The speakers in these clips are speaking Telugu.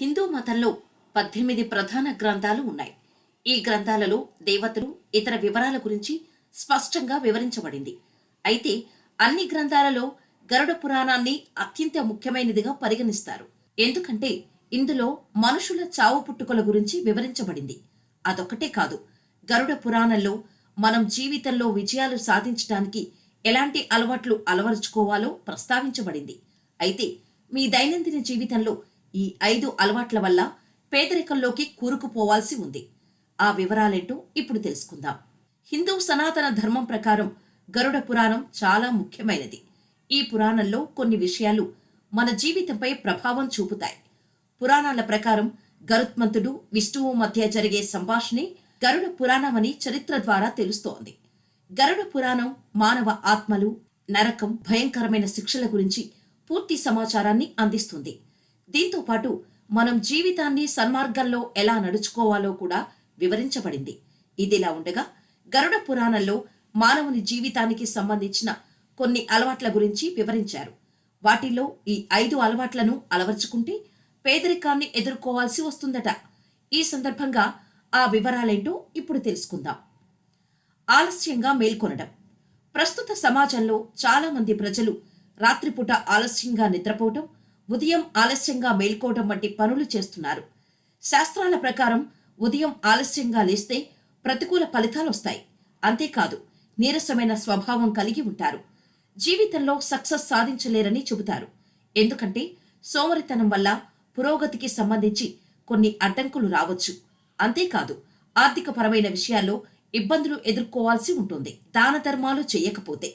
హిందూ మతంలో పద్దెనిమిది ప్రధాన గ్రంథాలు ఉన్నాయి. ఈ గ్రంథాలలో దేవతలు ఇతర వివరాల గురించి స్పష్టంగా వివరించబడింది. అయితే అన్ని గ్రంథాలలో గరుడ పురాణాన్ని అత్యంత ముఖ్యమైనదిగా పరిగణిస్తారు. ఎందుకంటే ఇందులో మనుషుల చావు పుట్టుకల గురించి వివరించబడింది. అదొక్కటే కాదు గరుడ పురాణంలో మనం జీవితంలో విజయాలు సాధించడానికి ఎలాంటి అలవాట్లు అలవరుచుకోవాలో ప్రస్తావించబడింది. అయితే మీ దైనందిన జీవితంలో ఈ ఐదు అలవాట్ల వల్ల పేదరికంలోకి కూరుకుపోవాల్సి ఉంది. ఆ వివరాలేంటో ఇప్పుడు తెలుసుకుందాం. హిందూ సనాతన ధర్మం ప్రకారం గరుడ పురాణం చాలా ముఖ్యమైనది. ఈ పురాణంలో కొన్ని విషయాలు మన జీవితంపై ప్రభావం చూపుతాయి. పురాణాల ప్రకారం గరుత్మంతుడు విష్ణువు మధ్య జరిగే సంభాషణే గరుడ పురాణమని చరిత్ర ద్వారా తెలుస్తోంది. గరుడ పురాణం మానవ ఆత్మలు నరకం భయంకరమైన శిక్షల గురించి పూర్తి సమాచారాన్ని అందిస్తుంది. దీంతో పాటు మనం జీవితాన్ని సన్మార్గంలో ఎలా నడుచుకోవాలో కూడా వివరించబడింది. ఇదిలా ఉండగా గరుడ పురాణంలో మానవుని జీవితానికి సంబంధించిన కొన్ని అలవాట్ల గురించి వివరించారు. వాటిలో ఈ ఐదు అలవాట్లను అలవర్చుకుంటే పేదరికాన్ని ఎదుర్కోవాల్సి వస్తుందట. ఈ సందర్భంగా ఆ వివరాలేంటో ఇప్పుడు తెలుసుకుందాం. ఆలస్యంగా మేల్కొనడం. ప్రస్తుత సమాజంలో చాలామంది ప్రజలు రాత్రిపూట ఆలస్యంగా నిద్రపోవటం ఉదయం ఆలస్యంగా మేల్కోవడం వంటి పనులు చేస్తున్నారు. శాస్త్రాల ప్రకారం ఉదయం ఆలస్యంగా లేస్తే ప్రతికూల ఫలితాలు వస్తాయి అంతేకాదు నీరసమైన స్వభావం కలిగి ఉంటారు. జీవితంలో సక్సెస్ సాధించలేరని చెబుతారు. ఎందుకంటే సోమరితనం వల్ల పురోగతికి సంబంధించి కొన్ని అడ్డంకులు రావచ్చు. అంతేకాదు ఆర్థికపరమైన విషయాల్లో ఇబ్బందులు ఎదుర్కోవాల్సి ఉంటుంది. దాన ధర్మాలు చేయకపోతే.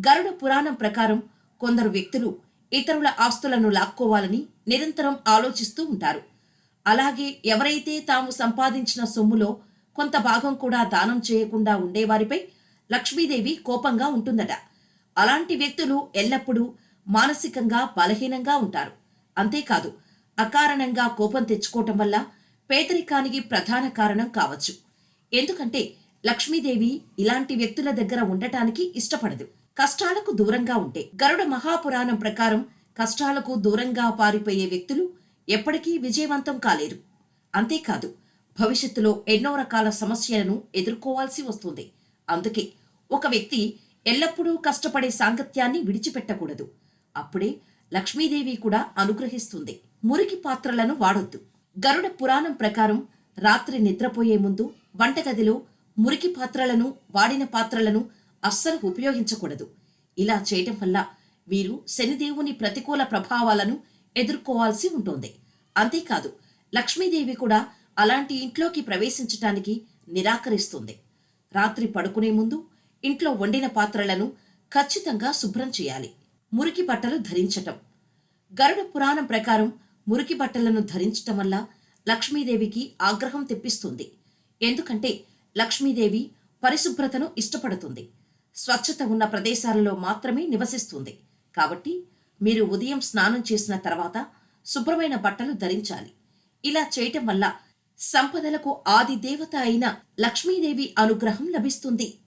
గరుడ పురాణం ప్రకారం కొందరు వ్యక్తులు ఇతరుల ఆస్తులను లాక్కోవాలని నిరంతరం ఆలోచిస్తూ ఉంటారు. అలాగే ఎవరైతే తాము సంపాదించిన సొమ్ములో కొంత భాగం కూడా దానం చేయకుండా ఉండేవారిపై లక్ష్మీదేవి కోపంగా ఉంటుందట. అలాంటి వ్యక్తులు ఎల్లప్పుడూ మానసికంగా బలహీనంగా ఉంటారు. అంతేకాదు అకారణంగా కోపం తెచ్చుకోవటం వల్ల పేదరికానికి ప్రధాన కారణం కావచ్చు. ఎందుకంటే లక్ష్మీదేవి ఇలాంటి వ్యక్తుల దగ్గర ఉండటానికి ఇష్టపడదు. కష్టాలకు దూరంగా ఉంటే. గరుడ మహాపురాణం ప్రకారం కష్టాలకు దూరంగా పారిపోయే వ్యక్తులు ఎప్పటికీ విజయవంతం కాలేరు. అంతేకాదు భవిష్యత్తులో ఎన్నో రకాల సమస్యలను ఎదుర్కోవాల్సి వస్తుంది. అందుకే ఒక వ్యక్తి ఎల్లప్పుడూ కష్టపడే సాంగత్యాన్ని విడిచిపెట్టకూడదు. అప్పుడే లక్ష్మీదేవి కూడా అనుగ్రహిస్తుంది. మురికి పాత్రలను వాడొద్దు. గరుడ పురాణం ప్రకారం రాత్రి నిద్రపోయే ముందు వంటగదిలో మురికి పాత్రలను వాడిన పాత్రలను అస్సలు ఉపయోగించకూడదు. ఇలా చేయటం వల్ల వీరు శనిదేవుని ప్రతికూల ప్రభావాలను ఎదుర్కోవాల్సి ఉంటుంది. అంతేకాదు లక్ష్మీదేవి కూడా అలాంటి ఇంట్లోకి ప్రవేశించటానికి నిరాకరిస్తుంది. రాత్రి పడుకునే ముందు ఇంట్లో వండిన పాత్రలను ఖచ్చితంగా శుభ్రం చేయాలి. మురికి బట్టలు ధరించటం. గరుడ పురాణం ప్రకారం మురికి బట్టలను ధరించటం వల్ల లక్ష్మీదేవికి ఆగ్రహం తెప్పిస్తుంది. ఎందుకంటే లక్ష్మీదేవి పరిశుభ్రతను ఇష్టపడుతుంది. స్వచ్ఛత ఉన్న ప్రదేశాలలో మాత్రమే నివసిస్తుంది. కాబట్టి మీరు ఉదయం స్నానం చేసిన తర్వాత శుభ్రమైన బట్టలు ధరించాలి. ఇలా చేయటం వల్ల సంపదలకు ఆది దేవత అయిన లక్ష్మీదేవి అనుగ్రహం లభిస్తుంది.